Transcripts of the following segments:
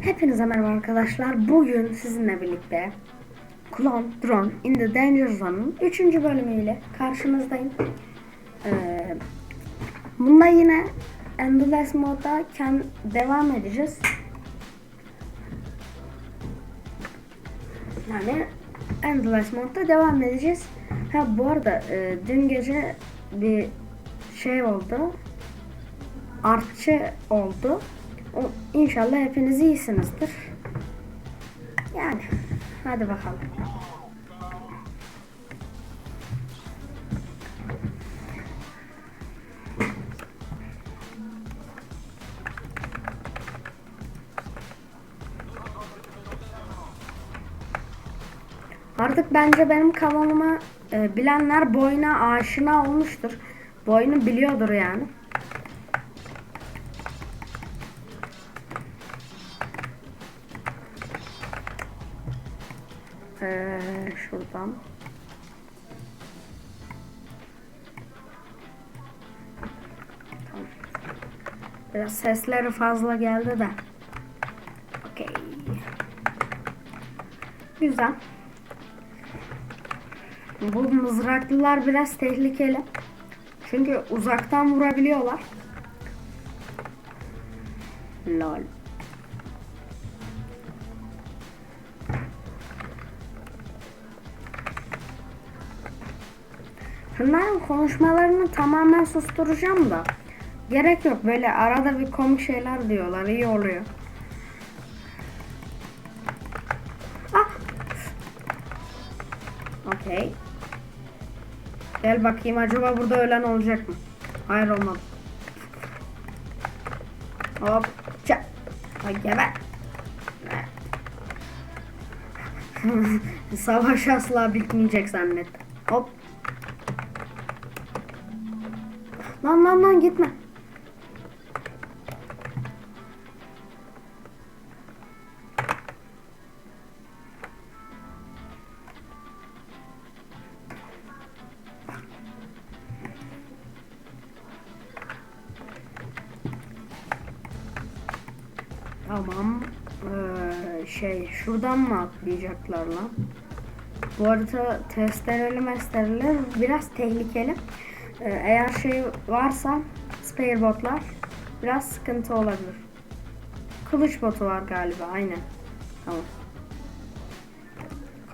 Hepinize merhaba arkadaşlar. Bugün sizinle birlikte Clone Drone in the Danger Zone'un 3. bölümüyle karşınızdayım. Ee, bunda yine Endless modda ken devam edeceğiz. Yani Endless modda devam edeceğiz. Ha bu arada e, dün gece bir şey oldu. Artçı oldu. İnşallah hepiniz iyisinizdir. Yani hadi bakalım. Artık bence benim kanalımı e, bilenler bu oyuna aşina olmuştur. Bu oyunu biliyordur yani. Biraz sesleri fazla geldi de. Okey. Güzel. Bu mızraklılar biraz tehlikeli. Çünkü uzaktan vurabiliyorlar. Lol. Bunların konuşmalarını tamamen susturacağım da. Gerek yok. Böyle arada bir komik şeyler diyorlar. iyi oluyor. Ah! Okey. Gel bakayım acaba burada ölen olacak mı? Hayır olmadı. Hop. Çak. Ay geber. Savaş asla bitmeyecek zannettim. Hop. Lan lan lan gitme. Tamam. Ee, şey şuradan mı atlayacaklar lan? Bu arada testereli mestereli biraz tehlikeli. Ee, eğer şey varsa spare botlar biraz sıkıntı olabilir. Kılıç botu var galiba aynen. Tamam.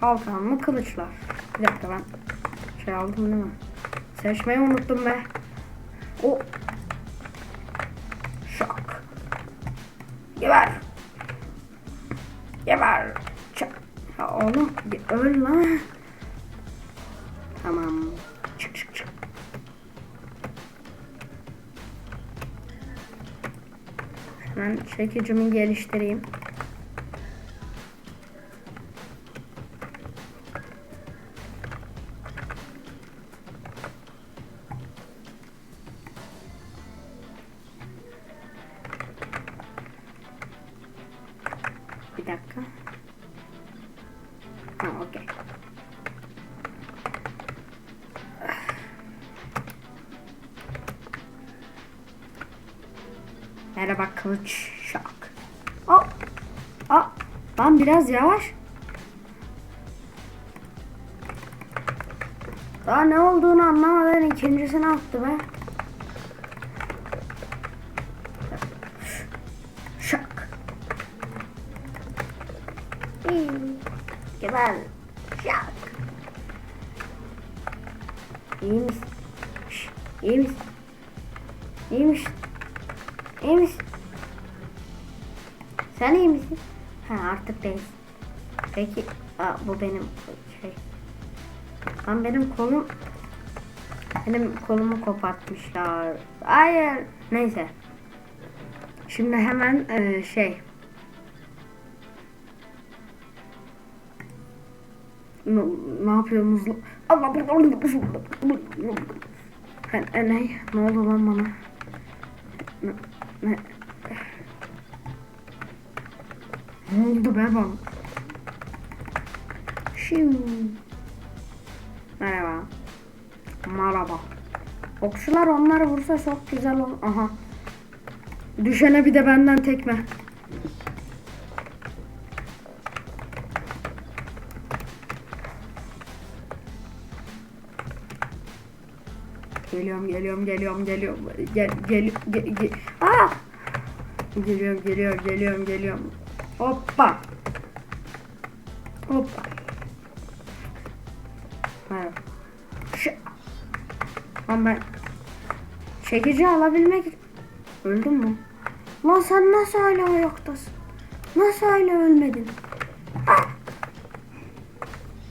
Kalkanlı kılıçlar. Bir dakika ben şey aldım değil mi? Seçmeyi unuttum be. O. Şok. Geber. Geber. Çak. Ya oğlum bir öl lan. Tamam. Çık çık çık. Hemen çekicimi geliştireyim. Lan biraz yavaş. Daha ne olduğunu anlamadan ikincisini attı be. İyi. Geber. Bu benim şey. Lan benim kolum benim kolumu kopartmışlar. Hayır. Neyse. Şimdi hemen e, şey. Ne, ne yapıyorsunuz? Allah e, e, ne? Ne oldu lan bana? Ne? Ne? Ne oldu be bana? Şiu. Merhaba. Merhaba. Okçular onlar vursa çok güzel olur. Aha. Düşene bir de benden tekme. Geliyorum, geliyorum, geliyorum, geliyorum. Gel, gel, gel, gel. Aa! Geliyorum, geliyorum, geliyorum, geliyorum. Hoppa. Hoppa. Çekici alabilmek öldüm mü? Lan sen nasıl hala ayaktasın? Nasıl hala ölmedin? Ah!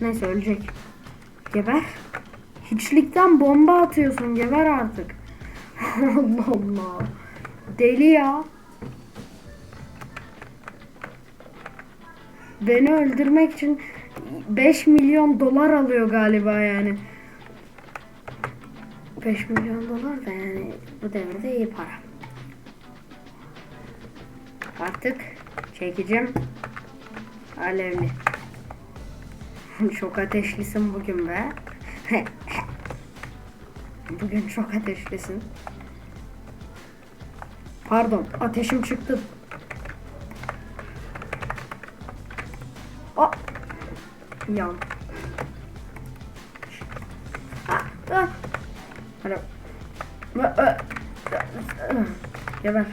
Neyse ölecek. Geber. Hiçlikten bomba atıyorsun geber artık. Allah Allah. Deli ya. Beni öldürmek için 5 milyon dolar alıyor galiba yani. 5 milyon dolar da yani bu devirde iyi para. Artık çekicim alevli. çok ateşlisin bugün be. bugün çok ateşlisin. Pardon ateşim çıktı. Aa! Yan. Ah, ah. Ö- Geber.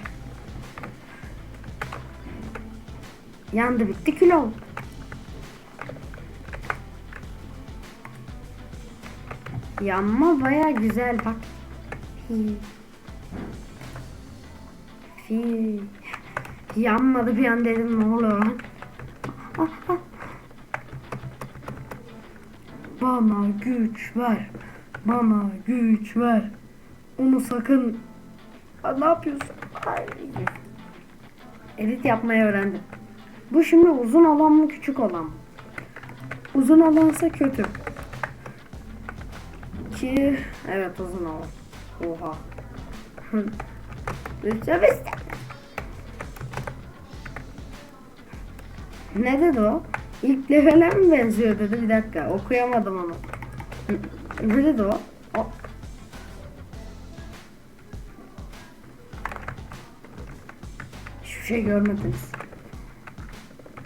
Yandı bitti oldu. Yanma baya güzel bak. Fi. Fi. Yanmadı bir an dedim ne oluyor lan? Bana güç ver. Bana güç ver. Onu sakın. Aa, ne yapıyorsun? Ay. Edit yapmayı öğrendim. Bu şimdi uzun olan mı küçük olan mı? Uzun olansa kötü. Ki evet uzun olan. Oha. Ne dedi o? İlk levele mi benziyor dedi bir dakika okuyamadım onu. Dedi o? o. Hiçbir şey görmediniz.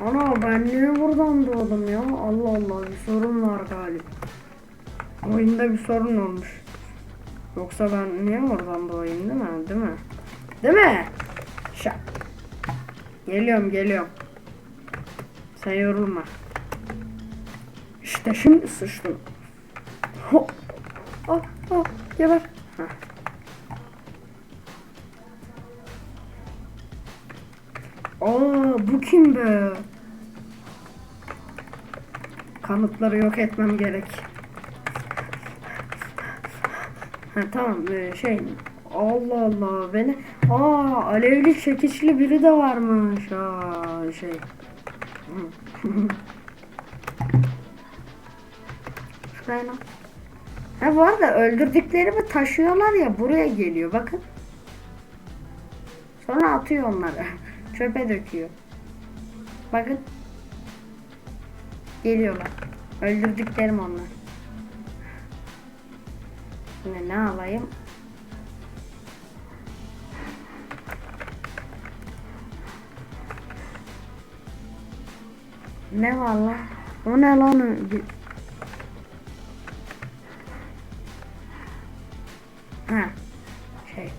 Ana ben niye buradan doğdum ya? Allah Allah bir sorun var galiba. Oyunda bir sorun olmuş. Yoksa ben niye oradan doğayım değil mi? Değil mi? Değil mi? Şak. Geliyorum geliyorum. Sen yorulma. İşte şimdi sıçtım. Hop. Ah ah geber. Heh. Aa bu kim be? Kanıtları yok etmem gerek. Ha tamam ee, şey Allah Allah beni aa alevli çekiçli biri de varmış aa şey Şuraya. Ha bu arada öldürdüklerimi taşıyorlar ya buraya geliyor bakın. Sonra atıyor onları. Çöpe döküyor. Bakın. Geliyorlar. Öldürdüklerim onlar. Şimdi ne alayım? Ne var lan? O ne lan? Ha. Şey.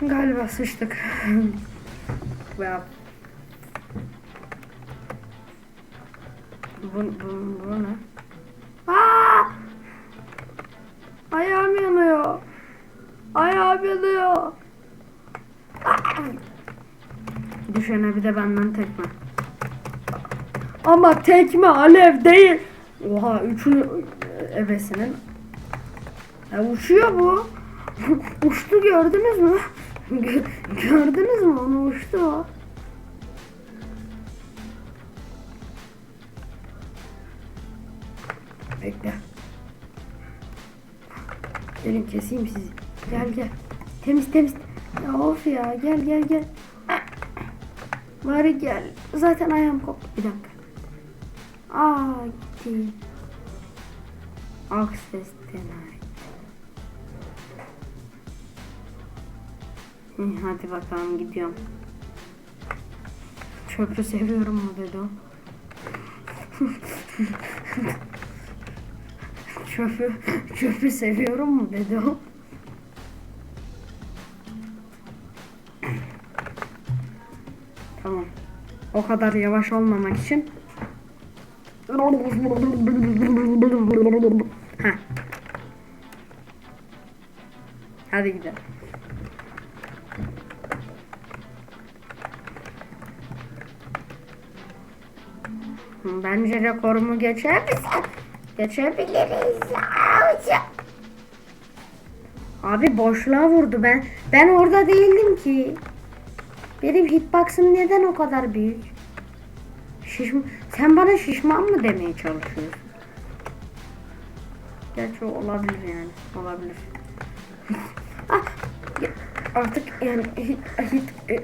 Galiba sıçtık. ya. Bu, bu, bu ne? Aa! Ayağım yanıyor. Ayağım yanıyor. Düşene bir de benden tekme. Ama tekme alev değil. Oha üçünü ebesinin. Ya uçuyor bu. Uçtu gördünüz mü? Gö- gördünüz mü onu uçtu o. Bekle. Gelin keseyim sizi. Gel gel. Temiz temiz. Ya of ya gel gel gel. Bari gel. Zaten ayağım koptu. Bir dakika. Aa gitti. Access. Hadi bakalım gidiyorum. Çöprü seviyorum mu dedi o. çöpü çöpü seviyorum mu dedi o. Tamam. O kadar yavaş olmamak için. Heh. Hadi gidelim. Bence rekorumu geçeriz. Geçebiliriz. Abi boşluğa vurdu ben. Ben orada değildim ki. Benim hitbox'ım neden o kadar büyük? Şişm Sen bana şişman mı demeye çalışıyorsun? Gerçi olabilir yani. Olabilir. ah, artık yani hit, hit, e, e,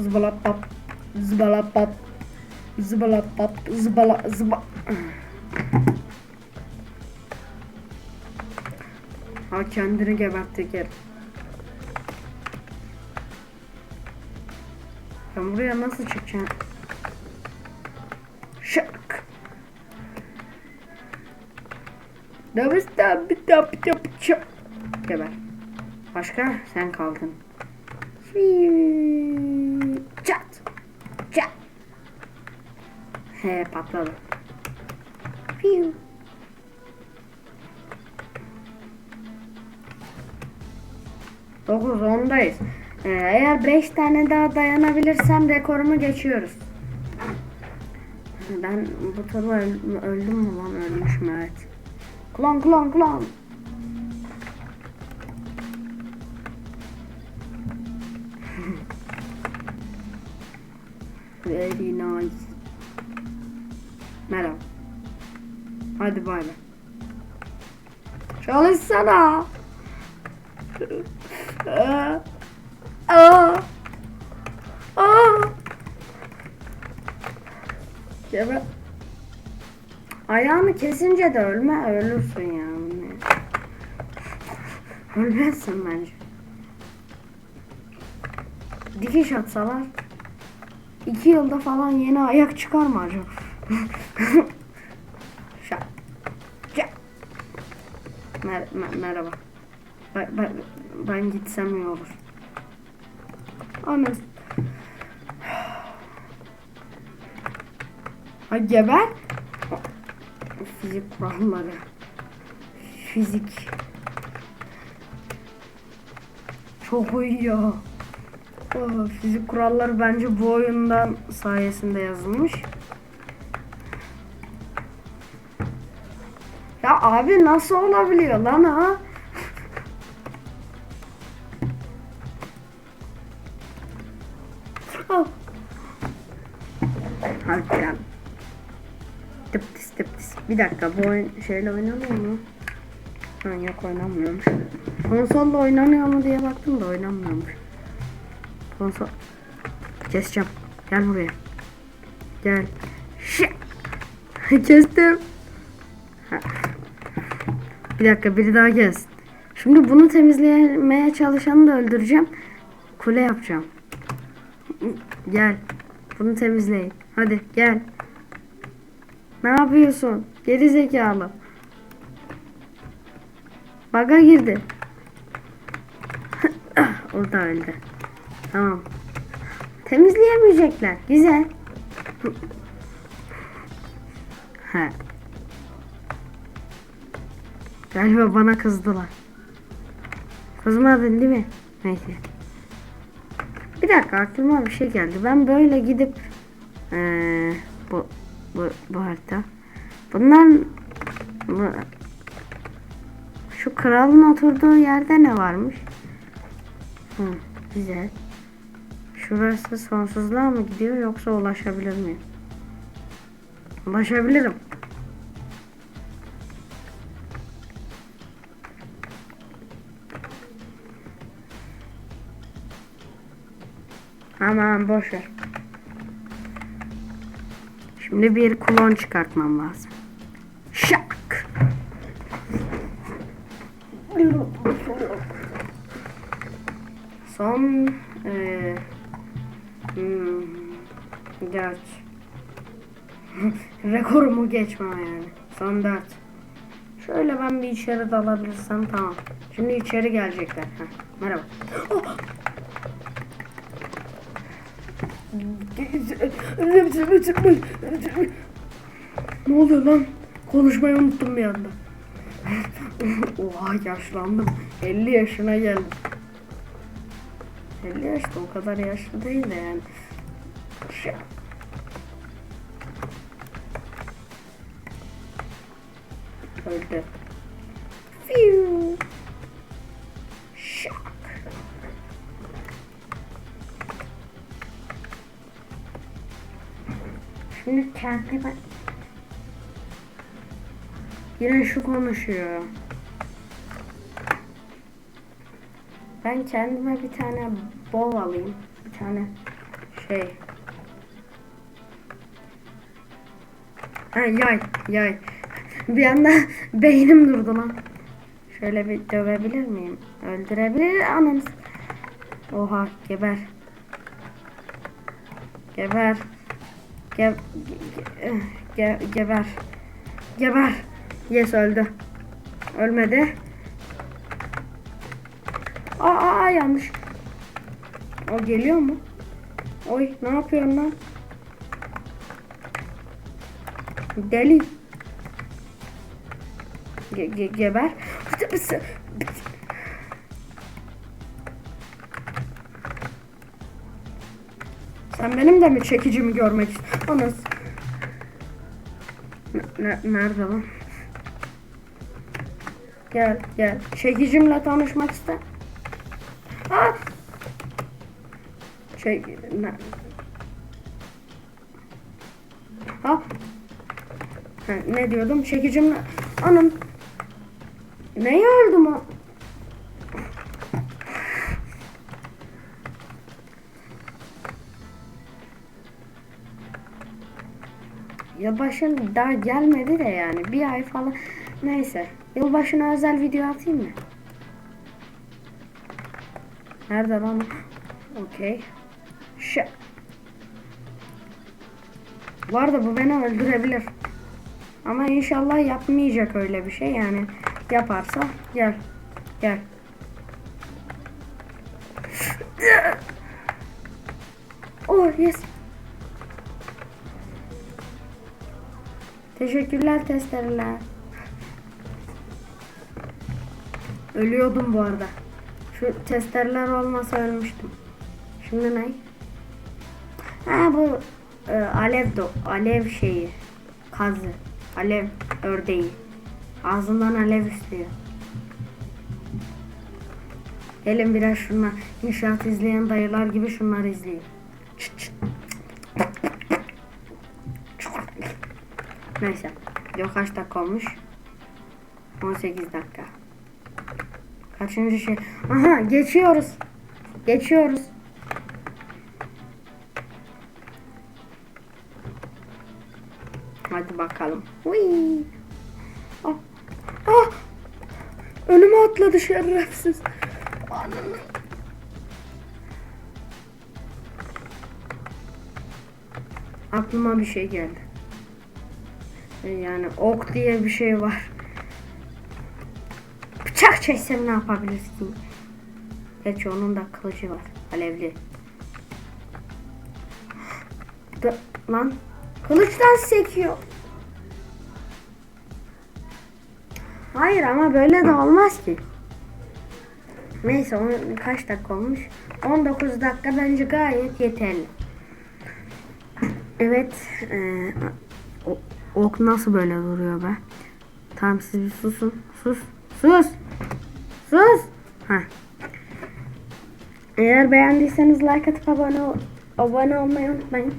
zıbalap pap zıbalap pap zıbalap pap zıbala zıba Ha kendini gebertti gel. Ben buraya nasıl çıkacağım? Şak. Davista bir tap tap çap. Geber. Başka sen kaldın. Fii- He patladı. Fiu. Dokuz ondayız. Ee, eğer 5 tane daha dayanabilirsem rekorumu geçiyoruz. Ben bu turda öl- öldüm mü lan ölmüşüm evet. Klon klon klon. Very nice. Merhaba. Hadi bay bay. Çalışsana. Aa. Aa. Aa. Gebe. Ayağını kesince de ölme ölürsün ya. Ölmezsin bence. Dikiş atsalar iki yılda falan yeni ayak çıkar mı acaba? Şak. Şak. Mer mer- merhaba. Ben, ben, ben gitsem iyi olur. Anne. Ha geber. Fizik kuralları. Fizik. Çok ya. Aa, fizik kuralları bence bu oyundan sayesinde yazılmış. Ya abi nasıl olabiliyor lan ha? Al. Harbiden. Tıptıs tıptıs. Bir dakika bu oyun şeyle oynanıyor mu? Ha yok oynanmıyormuş. Konsolla oynanıyor mu diye baktım da oynanmıyormuş. Konsol. Keseceğim. Gel buraya. Gel. Şık. Kestim. Ha. Bir dakika biri daha kes. Şimdi bunu temizlemeye çalışanı da öldüreceğim. Kule yapacağım. Gel. Bunu temizleyin. Hadi gel. Ne yapıyorsun? Geri zekalı. Baga girdi. o da öldü. Tamam. Temizleyemeyecekler. Güzel. He. Galiba bana kızdılar. Kızmadın değil mi? Neyse. Bir dakika aklıma bir şey geldi. Ben böyle gidip eee, bu bu bu harita. Bundan bu, şu kralın oturduğu yerde ne varmış? Hı, güzel. Şurası sonsuzluğa mı gidiyor yoksa ulaşabilir miyim? Ulaşabilirim. Aman boş ver. Şimdi bir klon çıkartmam lazım. Şak. Son eee hmm, dört. Rekorumu geçmem yani. Son dört. Şöyle ben bir içeri dalabilirsem tamam. Şimdi içeri gelecekler. Heh, merhaba. Oh! Ne oluyor lan? Konuşmayı unuttum bir anda. Oha yaşlandım. 50 yaşına geldim. 50 yaşta o kadar yaşlı değil de yani. Şey- Öldü. Fiu. Şimdi kendime... Yine şu konuşuyor. Ben kendime bir tane bol alayım. Bir tane şey. Ha yay yay. Bir anda beynim durdu lan. Şöyle bir dövebilir miyim? Öldürebilir anamız. Oha geber. Geber. Ge, ge, ge, geber. Geber. Yes öldü. Ölmedi. Aa, aa yanlış. O geliyor mu? Oy ne yapıyorsun lan? Deli. Ge ge geber. Sen benim de mi çekicimi görmek istiyorsun? Ne, ne- nerede lan? Gel gel. Çekicimle tanışmak ister. Aa! Şey ne? Ha? ha? Ne diyordum? Çekicimle anam. Neye öldüm o? Yılbaşın daha gelmedi de yani bir ay falan neyse yılbaşına özel video atayım mı? Nerede lan? Okey. Şu. Bu arada bu beni öldürebilir. Ama inşallah yapmayacak öyle bir şey yani yaparsa gel gel. Oh yes. Teşekkürler testereler. Ölüyordum bu arada. Şu testereler olmasa ölmüştüm. Şimdi ne? Ha bu e, alev do alev şeyi. Kazı. Alev ördeği. Ağzından alev istiyor. Gelin biraz şunlar inşaat izleyen dayılar gibi şunları izleyin. Çıt çıt. Neyse. Video kaç dakika olmuş? 18 dakika. Kaçıncı şey? Aha geçiyoruz. Geçiyoruz. Hadi bakalım. Uy. Ah. Ah. Önüme atladı şerefsiz. Ananı. Aklıma bir şey geldi. Yani ok diye bir şey var. Bıçak çeksem ne yapabilirsin? Gerçi onun da kılıcı var. Alevli. Da, lan kılıçtan sekiyor. Hayır ama böyle de olmaz ki. Neyse on, kaç dakika olmuş? 19 dakika bence gayet yeterli. Evet. o- ok nasıl böyle duruyor be? Tamam siz bir susun. Sus. Sus. Sus. Heh. Eğer beğendiyseniz like atıp abone, abone olmayı unutmayın.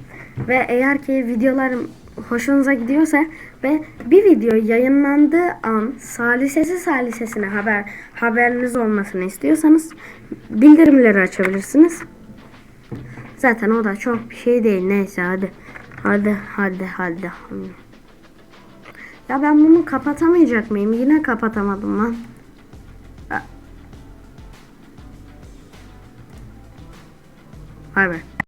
Ve eğer ki videolarım hoşunuza gidiyorsa ve bir video yayınlandığı an salisesi salisesine haber haberiniz olmasını istiyorsanız bildirimleri açabilirsiniz. Zaten o da çok bir şey değil. Neyse hadi. Hadi hadi hadi. Ya ben bunu kapatamayacak mıyım? Yine kapatamadım lan. Bay bay.